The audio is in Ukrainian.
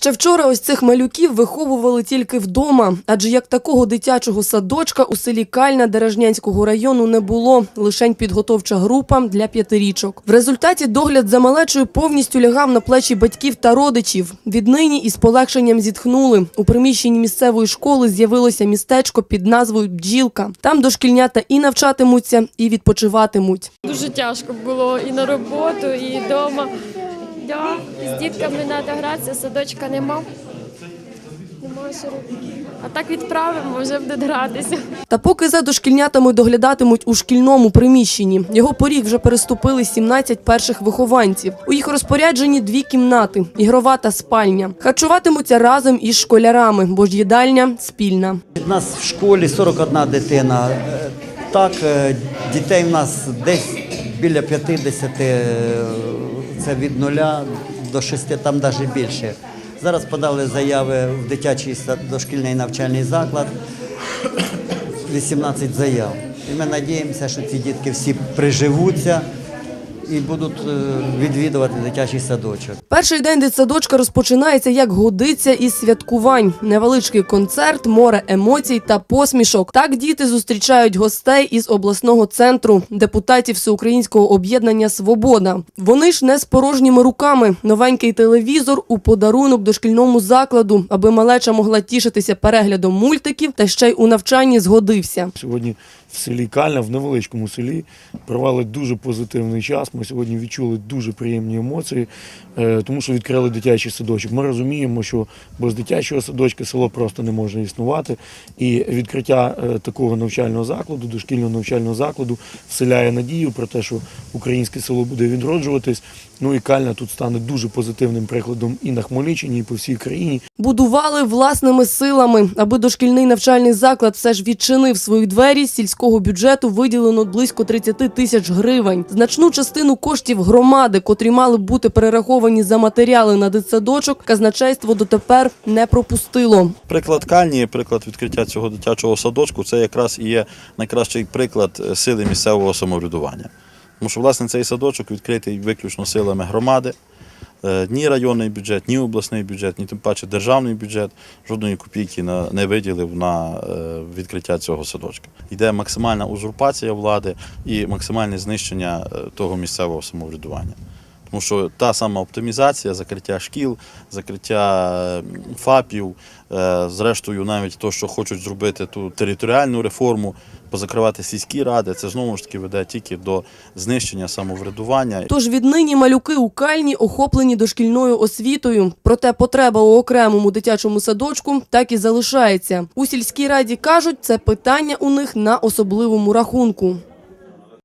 Ще вчора ось цих малюків виховували тільки вдома, адже як такого дитячого садочка у селі Кальна Дережнянського району не було. Лишень підготовча група для п'ятирічок. В результаті догляд за малечою повністю лягав на плечі батьків та родичів. Віднині із полегшенням зітхнули. У приміщенні місцевої школи з'явилося містечко під назвою Бджілка. Там дошкільнята і навчатимуться, і відпочиватимуть. Дуже тяжко було і на роботу, і вдома. Да, з дітками треба гратися, садочка нема. Нема. А так відправимо, вже будуть гратися. Та поки за дошкільнятами доглядатимуть у шкільному приміщенні. Його поріг вже переступили 17 перших вихованців. У їх розпорядженні дві кімнати – ігрова та спальня. Харчуватимуться разом із школярами, бо ж їдальня спільна. У нас в школі 41 дитина. Е, Так, е, дітей в нас десь біля 50, е, це від нуля до шести, там навіть більше. Зараз подали заяви в дитячий дошкільний навчальний заклад. 18 заяв. І ми сподіваємося, що ці дітки всі приживуться і будуть е, відвідувати дитячий садочок. Перший день дитсадочка розпочинається як годиться із святкувань. Невеличкий концерт, море емоцій та посмішок. Так діти зустрічають гостей із обласного центру, депутатів Всеукраїнського об'єднання Свобода. Вони ж не з порожніми руками. Новенький телевізор у подарунок дошкільному закладу, аби малеча могла тішитися переглядом мультиків та ще й у навчанні згодився. Сьогодні в селі Кальна, в невеличкому селі, провели дуже позитивний час. Ми сьогодні відчули дуже приємні емоції, е, тому що відкрили дитячий садочок. Ми розуміємо, що без дитячого садочка село просто не може існувати. І відкриття е, такого навчального закладу, дошкільного навчального закладу, вселяє надію про те, що українське село буде відроджуватись. Ну і Кальна тут стане дуже позитивним прикладом і на Хмельниччині, і по всій країні. Будували власними силами, аби дошкільний навчальний заклад все ж відчинив свої двері. З сільського бюджету виділено близько 30 тисяч гривень. Значну частину коштів громади, котрі мали бути перераховані за матеріали на дитсадочок, казначейство дотепер не пропустило. Приклад Кальні, приклад відкриття цього дитячого садочку, це якраз і є найкращий приклад е, сили місцевого самоврядування. Тому що, власне, цей садочок відкритий виключно силами громади. Е, Ні районний бюджет, ні обласний бюджет, ні тим паче державний бюджет жодної копійки не виділив на е, відкриття цього садочка. Йде максимальна узурпація влади і максимальне знищення е, того місцевого самоврядування. Тому що та сама оптимізація, закриття шкіл, закриття ФАПів, зрештою, навіть то, що хочуть зробити ту територіальну реформу, позакривати сільські ради, це знову ж таки веде тільки до знищення самоврядування. Тож віднині малюки у кальні охоплені дошкільною освітою. Проте потреба у окремому дитячому садочку так і залишається. У сільській раді кажуть, це питання у них на особливому рахунку.